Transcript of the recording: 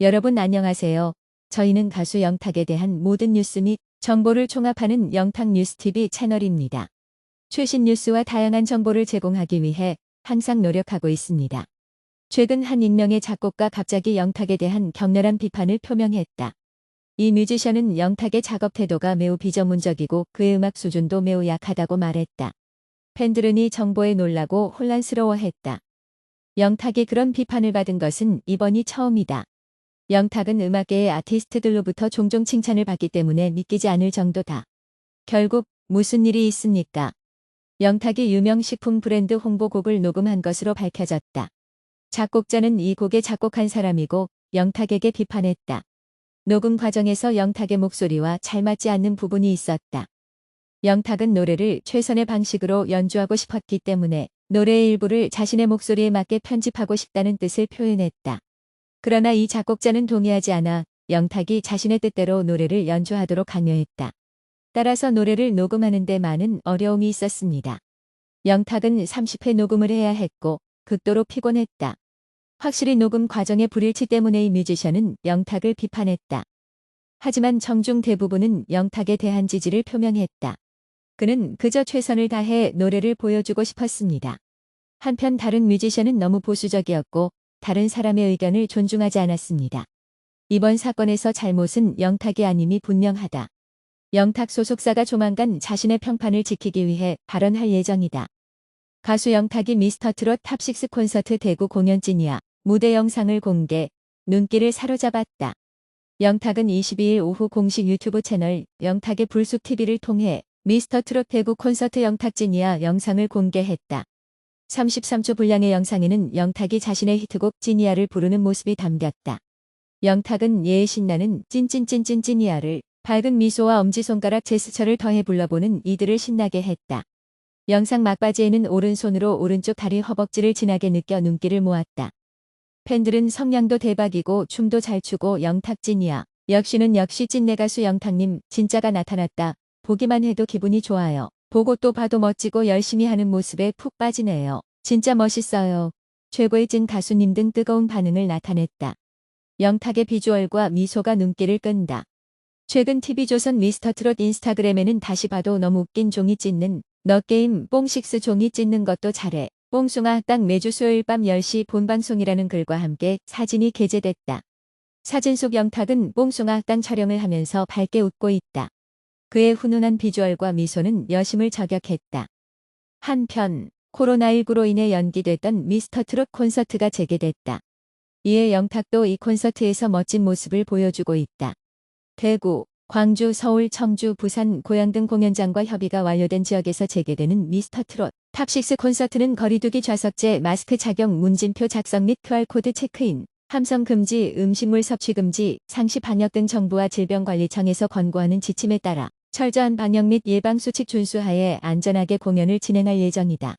여러분 안녕하세요. 저희는 가수 영탁에 대한 모든 뉴스 및 정보를 총합하는 영탁 뉴스TV 채널입니다. 최신 뉴스와 다양한 정보를 제공하기 위해 항상 노력하고 있습니다. 최근 한 익명의 작곡가 갑자기 영탁에 대한 격렬한 비판을 표명했다. 이 뮤지션은 영탁의 작업 태도가 매우 비전문적이고 그의 음악 수준도 매우 약하다고 말했다. 팬들은 이 정보에 놀라고 혼란스러워했다. 영탁이 그런 비판을 받은 것은 이번이 처음이다. 영탁은 음악계의 아티스트들로부터 종종 칭찬을 받기 때문에 믿기지 않을 정도다. 결국 무슨 일이 있습니까? 영탁이 유명 식품 브랜드 홍보곡을 녹음한 것으로 밝혀졌다. 작곡자는 이 곡에 작곡한 사람이고 영탁에게 비판했다. 녹음 과정에서 영탁의 목소리와 잘 맞지 않는 부분이 있었다. 영탁은 노래를 최선의 방식으로 연주하고 싶었기 때문에 노래의 일부를 자신의 목소리에 맞게 편집하고 싶다는 뜻을 표현했다. 그러나 이 작곡자는 동의하지 않아 영탁이 자신의 뜻대로 노래를 연주하도록 강요했다. 따라서 노래를 녹음하는 데 많은 어려움이 있었습니다. 영탁은 30회 녹음을 해야 했고 극도로 피곤했다. 확실히 녹음 과정의 불일치 때문에 이 뮤지션은 영탁을 비판했다. 하지만 청중 대부분은 영탁에 대한 지지를 표명했다. 그는 그저 최선을 다해 노래를 보여주고 싶었습니다. 한편 다른 뮤지션은 너무 보수적이었고 다른 사람의 의견을 존중하지 않았습니다. 이번 사건에서 잘못은 영탁이 아님이 분명하다. 영탁 소속사가 조만간 자신의 평판을 지키기 위해 발언할 예정이다. 가수 영탁이 미스터트롯 탑6 콘서트 대구 공연진이야 무대 영상을 공개, 눈길을 사로잡았다. 영탁은 22일 오후 공식 유튜브 채널 영탁의 불쑥TV를 통해 미스터트롯 대구 콘서트 영탁진이야 영상을 공개했다. 33초 분량의 영상에는 영탁이 자신의 히트곡 찐이야를 부르는 모습이 담겼다. 영탁은 예의 신나는 찐찐찐찐 찐이야를 밝은 미소와 엄지손가락 제스처를 더해 불러보는 이들을 신나게 했다. 영상 막바지에는 오른손으로 오른쪽 다리 허벅지를 진하게 느껴 눈길을 모았다. 팬들은 성량도 대박이고 춤도 잘 추고 영탁 찐이야. 역시는 역시 찐내 가수 영탁님 진짜가 나타났다. 보기만 해도 기분이 좋아요. 보고 또 봐도 멋지고 열심히 하는 모습에 푹 빠지네요. 진짜 멋있어요. 최고의 찐 가수님 등 뜨거운 반응을 나타냈다. 영탁의 비주얼과 미소가 눈길을 끈다. 최근 TV조선 미스터트롯 인스타그램에는 다시 봐도 너무 웃긴 종이 찢는 너 게임 뽕식스 종이 찢는 것도 잘해. 뽕숭아 딱 매주 수요일 밤 10시 본방송이라는 글과 함께 사진이 게재됐다. 사진 속 영탁은 뽕숭아 땅 촬영을 하면서 밝게 웃고 있다. 그의 훈훈한 비주얼과 미소는 여심을 저격했다. 한편 코로나19로 인해 연기됐던 미스터트롯 콘서트가 재개됐다. 이에 영탁도 이 콘서트에서 멋진 모습을 보여주고 있다. 대구, 광주, 서울, 청주, 부산, 고양 등 공연장과 협의가 완료된 지역에서 재개되는 미스터트롯 탑6 콘서트는 거리두기 좌석제, 마스크 착용, 문진표 작성 및 QR코드 체크인, 함성 금지, 음식물 섭취 금지, 상시 방역 등 정부와 질병관리청에서 권고하는 지침에 따라 철저한 방역 및 예방수칙 준수하에 안전하게 공연을 진행할 예정이다.